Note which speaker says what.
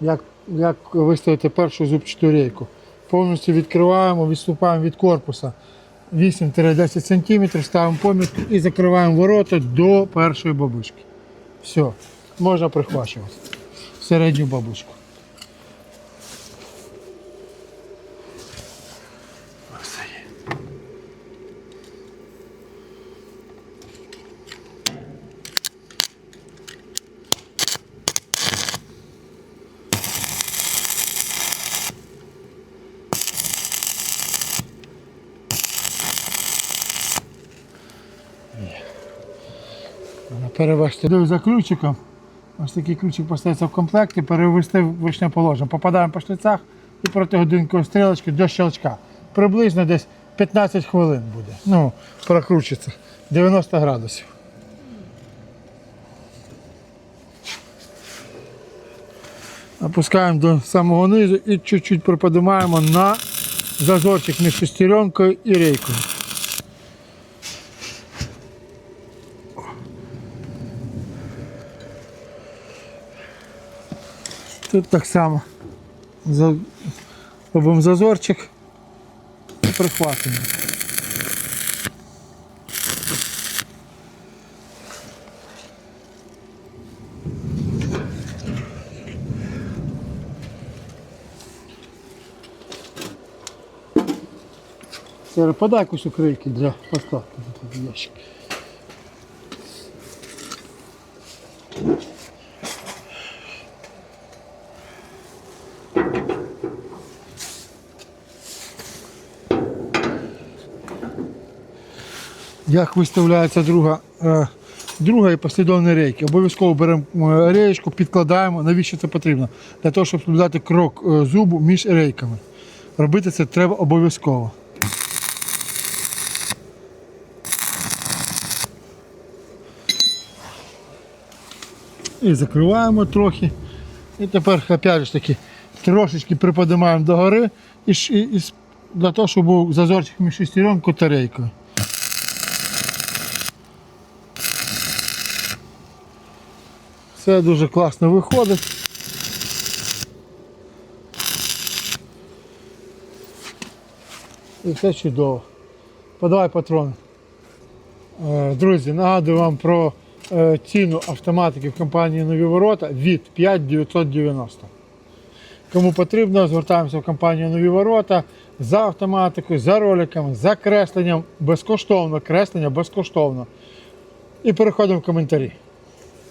Speaker 1: як, як виставити першу зубчату рейку. Повністю відкриваємо, відступаємо від корпуса 8-10 см, ставимо помітку і закриваємо ворота до першої бабушки. Все, можна прихвачувати середню бабушку. Перевести Даю за ключиком. Ось такий ключик поставиться в комплекті, перевести в вишнє положення. Попадаємо по шлицях і проти годинкової стрілочки до щелчка. Приблизно десь 15 хвилин буде. Ну, прокручиться. 90 градусів. Опускаємо до самого низу і чуть-чуть приподимаємо на зазорчик між шестеренкою і рейкою. Тут так само робимо зазорчик і прихватуємо. Подай кусок рейки для поставки ящик. Як виставляється друга, е, друга і послідовна рейки. Обов'язково беремо е, реєчку, підкладаємо. Навіщо це потрібно? Для того, щоб соблюдати крок е, зубу між рейками. Робити це треба обов'язково. І закриваємо трохи. І тепер, опять ж таки, трошечки приподимаємо догори і, і, і для того, щоб був зазорчик між шестеренкою та рейкою. Все дуже класно виходить. І все чудово. Подавай патрони. Е, Друзі, нагадую вам про е, ціну автоматики в компанії Нові Ворота від 5990. Кому потрібно, звертаємося в компанію Нові Ворота за автоматикою, за роликами, за кресленням безкоштовно, креслення безкоштовно. І переходимо в коментарі.